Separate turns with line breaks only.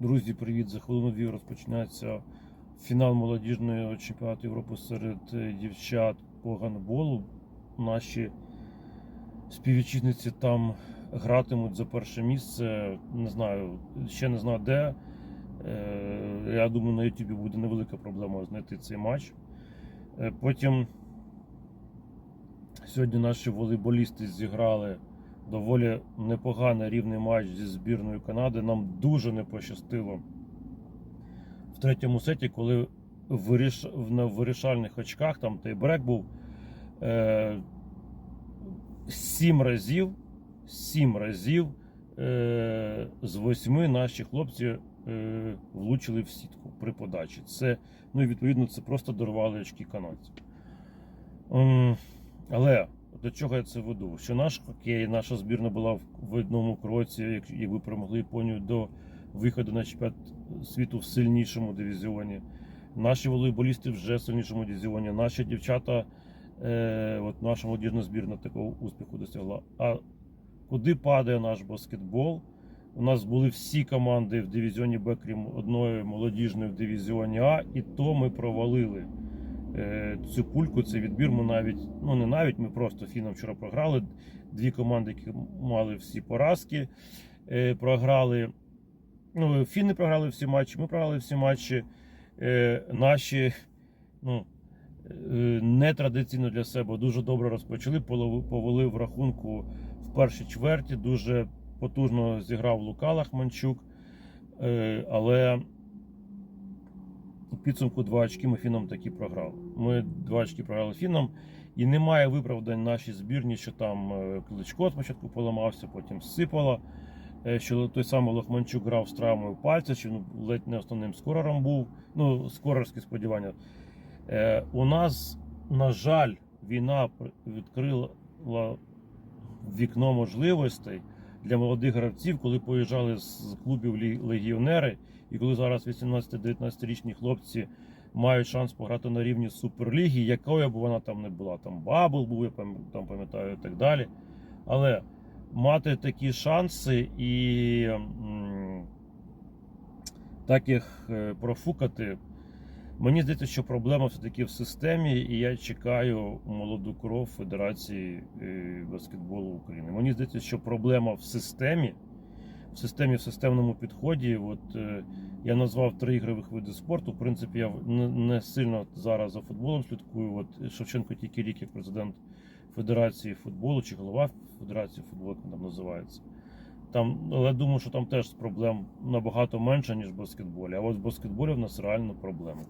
Друзі, привіт! За хвилину дві розпочинається фінал молодіжного чемпіонату Європи серед е, дівчат по гандболу. Наші співвітчизниці там гратимуть за перше місце. Не знаю, ще не знаю де. Е, Я думаю, на Ютубі буде невелика проблема знайти цей матч. Е, Потім сьогодні наші волейболісти зіграли доволі непоганий рівний матч зі збірною Канади. Нам дуже не пощастило в третьому сеті, коли виріш... на вирішальних очках там тайбрек був е... сім разів, сім разів е... з восьми наші хлопці е... влучили в сітку при подачі. Це, ну і відповідно, це просто дорвали очки канадців. Але до чого я це веду? Що наш хокей, наша збірна була в- одному кроці, як, як ви перемогли Японію до виходу на чемпіонат світу в сильнішому дивізіоні. Наші волейболісти вже в сильнішому дивізіоні. Наші дівчата, е, от наша молодіжна збірна такого успіху досягла. А куди падає наш баскетбол? У нас були всі команди в дивізіоні Б, крім одної молодіжної в дивізіоні А, і то ми провалили цю пульку, цей відбір. Ми навіть, ну не навіть, ми просто фінам вчора програли. Дві команди, які мали всі поразки, е, програли. Ну, фіни програли всі матчі, ми програли всі матчі. Е, наші ну, е, нетрадиційно для себе дуже добре розпочали, повели в рахунку в першій чверті. Дуже потужно зіграв Лука Лахманчук. Е, але у підсумку два очки ми фінам таки програли. Ми два очки програли фінам, і немає виправдань нашій збірні, що там е, Кличко спочатку поламався, потім сипало. Е, Що той самий Лохманчук грав з травмою пальця, що він ледь не основним скорером був. Ну, скорерські сподівання. Е, У нас, на жаль, війна відкрила вікно можливостей для молодих гравців, коли поїжджали з клубів легіонери, і коли зараз 18-19-річні хлопці мають шанс пограти на рівні Суперліги, якою б вона там не була. Там Бабл був, я там пам'ятаю, і так далі. Але мати такі шанси і так їх е, профукати. Мені здається, що проблема все-таки в системі, і я чекаю молоду кров Федерації е, баскетболу України. Мені здається, що проблема в системі, в системі, в системному підході. От е, я назвав три ігрових види спорту. В принципі, я не, сильно зараз за футболом слідкую. От Шевченко тільки рік як президент Федерації футболу чи голова Федерації футболу, як там називається. Там, але думаю, що там теж проблем набагато менше, ніж в баскетболі. А от в баскетболі в нас реально проблеми.